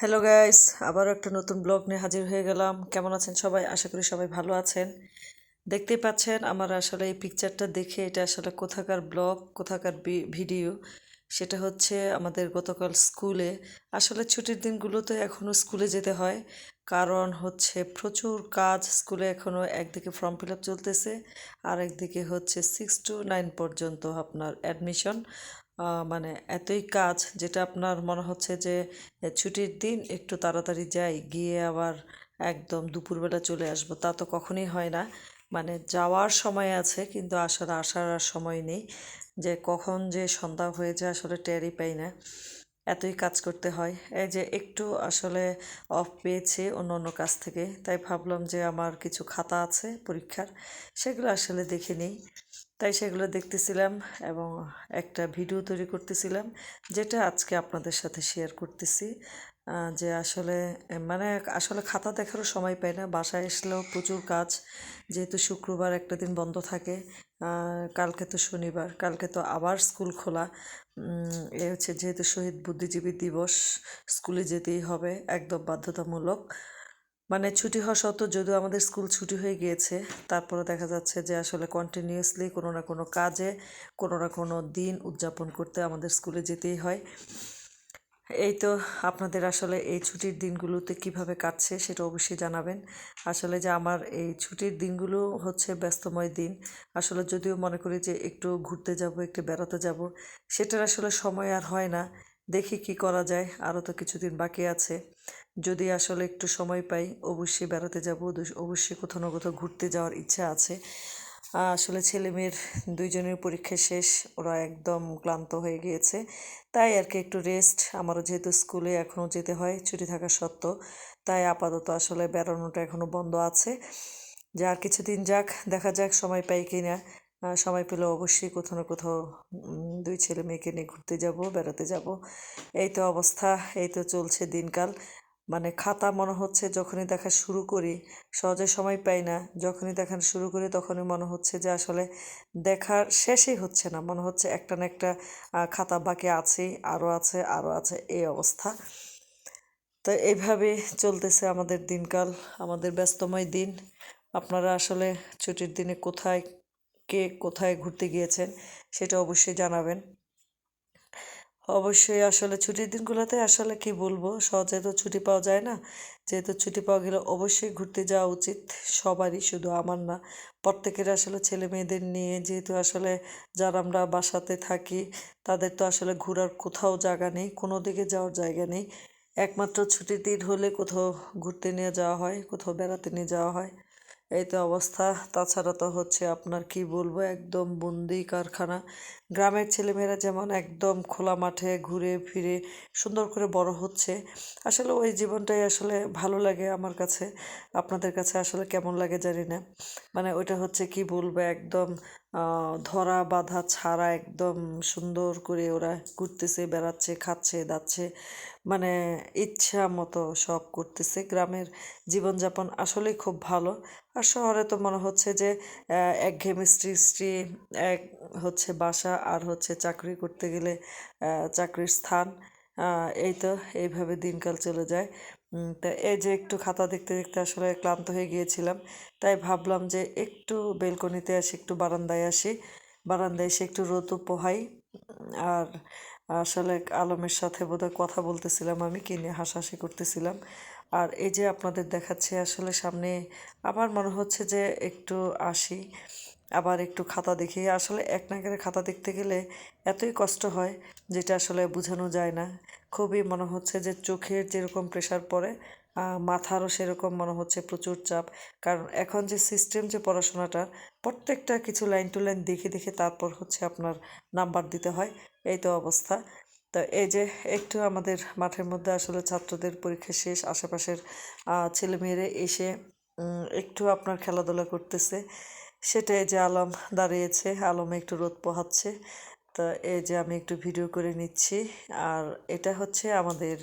Hello guys আবারও একটা নতুন ব্লগ নিয়ে হাজির হয়ে গেলাম। কেমন আছেন সবাই? আশা করি সবাই ভালো আছেন। দেখতেই পাচ্ছেন, আমার আসলে এই পিকচারটা দেখে এটা আসলে কোথাকার ব্লগ, কোথাকার ভিডিও সেটা হচ্ছে আমাদের গতকাল স্কুলে। আসলে ছুটির দিনগুলোতে এখনও স্কুলে যেতে হয়। কারণ হচ্ছে প্রচুর কাজ স্কুলে এখনও একদিকে ফর্ম ফিল আপ চলতেছে আর একদিকে হচ্ছে সিক্স টু নাইন পর্যন্ত আপনার অ্যাডমিশন মানে এতই কাজ যেটা আপনার মনে হচ্ছে যে ছুটির দিন একটু তাড়াতাড়ি যাই, গিয়ে আবার একদম দুপুরবেলা চলে আসব। তা তো কখনোই হয় না। মানে যাওয়ার সময় আছে, কিন্তু আসার আসার আর সময় নেই। যে কখন যে সন্ধ্যা হয়ে যায় আসলে টেরই পাই না। এতই কাজ করতে হয়। এই যে একটু আসলে অফ পেয়েছে অন্য অন্য কাজ থেকে, তাই ভাবলাম যে আমার কিছু খাতা আছে পরীক্ষার, সেগুলো আসলে দেখে নিই। তাই সেগুলো দেখতেছিলাম এবং একটা ভিডিও তৈরি করতেছিলাম, যেটা আজকে আপনাদের সাথে শেয়ার করতেছি। যে আসলে মানে আসলে খাতা দেখারও সময় পাই না, বাসায় আসলেও প্রচুর কাজ। যেহেতু শুক্রবার একটা দিন বন্ধ থাকে কালকে তো শনিবার, কালকে তো আবার স্কুল খোলা। এ হচ্ছে যেহেতু শহীদ বুদ্ধিজীবী দিবস, স্কুলে যেতেই হবে, একদম বাধ্যতামূলক। মানে ছুটি হওয়া সত্ত্বেও যদিও আমাদের স্কুল ছুটি হয়ে গিয়েছে তারপরে দেখা যাচ্ছে যে আসলে কন্টিনিউয়াসলি কোনো না কোনো কাজে, কোনো না কোনো দিন উদযাপন করতে আমাদের স্কুলে যেতেই হয়। এই তো আপনাদের আসলে এই ছুটির দিনগুলোতে কীভাবে কাটছে সেটা অবশ্যই জানাবেন। আসলে যে আমার এই ছুটির দিনগুলো হচ্ছে ব্যস্তময় দিন, আসলে যদিও মনে করি যে একটু ঘুরতে যাব, একটু বেড়াতে যাব, সেটার আসলে সময় আর হয় না। দেখি কি করা যায় আরও তো কিছুদিন বাকি আছে। যদি আসলে একটু সময় পাই, অবশ্যই বেড়াতে যাব অবশ্যই কোথাও না কোথাও ঘুরতে যাওয়ার ইচ্ছা আছে। আসলে ছেলে মেয়ের দুইজনের পরীক্ষা শেষ, ওরা একদম ক্লান্ত হয়ে গিয়েছে। তাই আর কি একটু রেস্ট আমারও যেহেতু স্কুলে এখনও যেতে হয়, ছুটি থাকা সত্ত্বেও, তাই আপাতত আসলে বেড়ানোটা এখনও বন্ধ আছে। যা আর কিছুদিন যাক, দেখা যাক সময় পাই কি না সময় পেলে অবশ্যই কোথাও না কোথাও দুই ছেলে মেয়েকে নিয়ে ঘুরতে যাব, বেড়াতে যাব। এই তো অবস্থা, এই তো চলছে দিনকাল। মানে খাতা মনে হচ্ছে যখনই দেখা শুরু করি, সহজে সময় পাই না। যখনই দেখা শুরু করি তখনই মনে হচ্ছে যে আসলে দেখার শেষই হচ্ছে না। মনে হচ্ছে একটা না একটা খাতা বাকি আছেই আরও আছে আরও আছে, এই অবস্থা। তো এইভাবে চলতেছে আমাদের দিনকাল, আমাদের ব্যস্তময় দিন। আপনারা আসলে ছুটির দিনে কোথায় কে কোথায় ঘুরতে গিয়েছেন সেটা অবশ্যই জানাবেন। অবশ্যই আসলে ছুটির দিনগুলোতে আসলে কি বলব, সহজে তো ছুটি পাওয়া যায় না। যেহেতু ছুটি পাওয়া গেলে অবশ্যই ঘুরতে যাওয়া উচিত সবারই, শুধু আমার না। প্রত্যেকের আসলে ছেলে মেয়েদের নিয়ে যেহেতু আসলে যারা আমরা বাসাতে থাকি, তাদের তো আসলে ঘোরার কোথাও জায়গা নেই, কোনো দিকে যাওয়ার জায়গা নেই। একমাত্র ছুটির দিন হলে কোথাও ঘুরতে নিয়ে যাওয়া হয়, কোথাও বেড়াতে নিয়ে যাওয়া হয়। এই তো অবস্থা। তাছাড়া তো হচ্ছে আপনার কি বলব, একদম বন্দি কারখানা। গ্রামের ছেলেমেয়েরা যেমন একদম খোলা মাঠে ঘুরে ফিরে সুন্দর করে বড় হচ্ছে। আসলে ওই জীবনটাই আসলে ভালো লাগে আমার কাছে। আপনাদের কাছে আসলে কেমন লাগে জানি না। মানে ওইটা হচ্ছে কি বলব, একদম ধরা বাঁধা ছাড়া একদম সুন্দর করে ওরা ঘুরতেছে, বেড়াচ্ছে, খাচ্ছে, দাচ্ছে। মানে ইচ্ছা মতো সব করতেছে। গ্রামের জীবনযাপন আসলেই খুব ভালো। আর শহরে তো মনে হচ্ছে যে একঘেয়েমি স্ত্রী এক হচ্ছে বাসা, আর হচ্ছে চাকরি করতে গেলে চাকরির স্থান। এই তো, এইভাবে দিনকাল চলে যায়। তা এই যে একটু খাতা দেখতে দেখতে আসলে ক্লান্ত হয়ে গিয়েছিলাম। তাই ভাবলাম যে একটু বেলকনিতে আসি একটু বারান্দায় আসি। বারান্দায় এসে একটু রোদ পোহাই। আর আসলে আলমের সাথে বোধহয় কথা বলতেছিলাম আমি কিনে হাসাহাসি করতেছিলাম। আর এই যে আপনাদের দেখাচ্ছে, আসলে সামনে আমার মনে হচ্ছে যে একটু আসি। আবার একটু খাতা দেখি। আসলে এক নাগারে খাতা দেখতে গেলে এতই কষ্ট হয় যেটা আসলে বোঝানো যায় না। খুবই মনে হচ্ছে যে চোখের যেরকম প্রেশার পড়ে মাথারও সেরকম মনে হচ্ছে প্রচুর চাপ। কারণ এখন যে সিস্টেম যে পড়াশোনাটা প্রত্যেকটা কিছু লাইন টু লাইন দেখে দেখে তারপর হচ্ছে আপনার নাম্বার দিতে হয়। এই তো অবস্থা। তো এই যে একটু আমাদের মাঠের মধ্যে আসলে ছাত্রদের পরীক্ষা শেষ, আশেপাশের ছেলেমেয়েরা এসে একটু আপনার খেলাধুলা করতেছে। সেটাই যে আলম দাঁড়িয়েছে, আলমে একটু রোদ পোহাচ্ছে। তো এই যে আমি একটু ভিডিও করে নিচ্ছি। আর এটা হচ্ছে আমাদের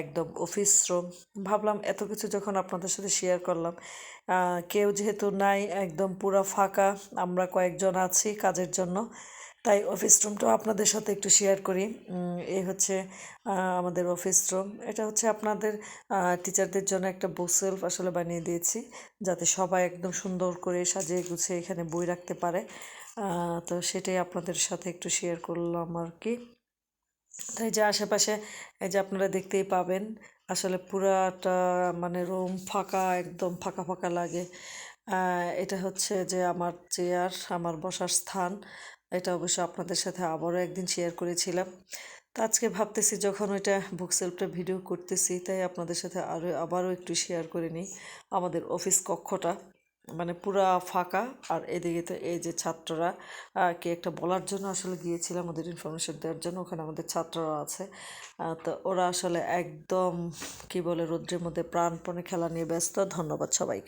একদম অফিস রুম। ভাবলাম এত কিছু যখন আপনাদের সাথে শেয়ার করলাম কেউ যেহেতু নাই, একদম পুরা ফাঁকা, আমরা কয়েকজন আছি কাজের জন্য। তাই অফিস রুমটাও আপনাদের সাথে একটু শেয়ার করি। এই হচ্ছে আমাদের অফিস রুম এটা হচ্ছে আপনাদের টিচারদের জন্য একটা বুক সেলফ আসলে বানিয়ে দিয়েছি, যাতে সবাই একদম সুন্দর করে সাজিয়ে গুছিয়ে এখানে বই রাখতে পারে। তো সেটাই আপনাদের সাথে একটু শেয়ার করলাম আর কি। তাই যে আশেপাশে, এই যে আপনারা দেখতেই পাবেন, আসলে পুরাটা মানে রুম ফাঁকা, একদম ফাঁকা ফাঁকা লাগে। এটা হচ্ছে যে আমার চেয়ার আমার বসার স্থান। এটা অবশ্য আপনাদের সাথে আবারও একদিন শেয়ার করেছিলাম। তো আজকে ভাবতেছি যখন ওইটা বুক সেলফটা ভিডিও করতেছি, তাই আপনাদের সাথে আরও আবারও একটু শেয়ার করে নিই আমাদের অফিস কক্ষটা। মানে পুরা ফাঁকা, আর এদিকে তো এই যে ছাত্ররা কে একটা বলার জন্য আসলে গিয়েছিলাম, ওদের ইনফরমেশন দেওয়ার জন্য, ওখানে আমাদের ছাত্ররা আছে। তো ওরা আসলে একদম, কি বলে, রৌদ্রের মধ্যে প্রাণপণে খেলা নিয়ে ব্যস্ত। ধন্যবাদ সবাইকে।